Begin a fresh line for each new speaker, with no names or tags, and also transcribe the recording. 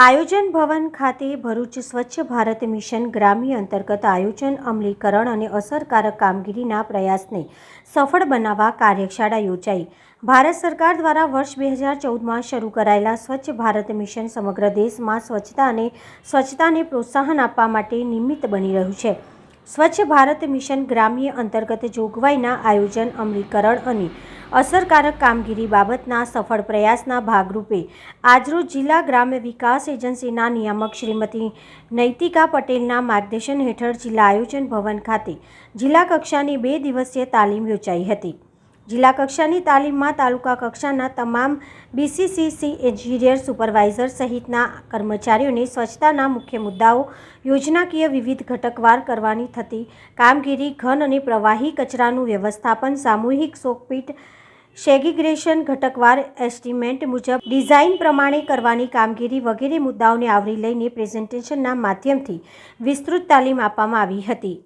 આયોજન ભવન ખાતે ભરૂચ સ્વચ્છ ભારત મિશન ગ્રામ્ય અંતર્ગત આયોજન, અમલીકરણ અને અસરકારક કામગીરીના પ્રયાસને સફળ બનાવવા કાર્યશાળા યોજાઈ. ભારત સરકાર દ્વારા વર્ષ બે હજાર ચૌદમાં શરૂ કરાયેલા સ્વચ્છ ભારત મિશન સમગ્ર દેશમાં સ્વચ્છતા અને સ્વચ્છતાને પ્રોત્સાહન આપવા માટે નિમિત્ત બની રહ્યું છે. સ્વચ્છ ભારત મિશન ગ્રામ્ય અંતર્ગત જોગવાઈના આયોજન, અમલીકરણ અને અસરકારક કામગીરી બાબતના સફળ પ્રયાસના ભાગરૂપે આજરોજ જિલ્લા ગ્રામ્ય વિકાસ એજન્સીના નિયામક શ્રીમતી નૈતિકા પટેલના માર્ગદર્શન હેઠળ જિલ્લા આયોજન ભવન ખાતે જિલ્લા કક્ષાની બે દિવસીય તાલીમ યોજાઈ હતી. જિલ્લા કક્ષાની તાલીમમાં તાલુકા કક્ષાના તમામ બીસીસીસી એન્જિનિયર સુપરવાઇઝર સહિતના કર્મચારીઓને સ્વચ્છતાના મુખ્ય મુદ્દાઓ, યોજનાકીય વિવિધ ઘટકવાર કરવાની થતી કામગીરી, ઘન અને પ્રવાહી કચરાનું વ્યવસ્થાપન, સામૂહિક સોકપીટ, સેગિગ્રેશન ઘટકવાર એસ્ટિમેટ મુજબ ડિઝાઇન પ્રમાણે કરવાની કામગીરી વગેરે મુદ્દાઓને આવરી લઈને પ્રેઝન્ટેશનના માધ્યમથી વિસ્તૃત તાલીમ આપવામાં આવી હતી.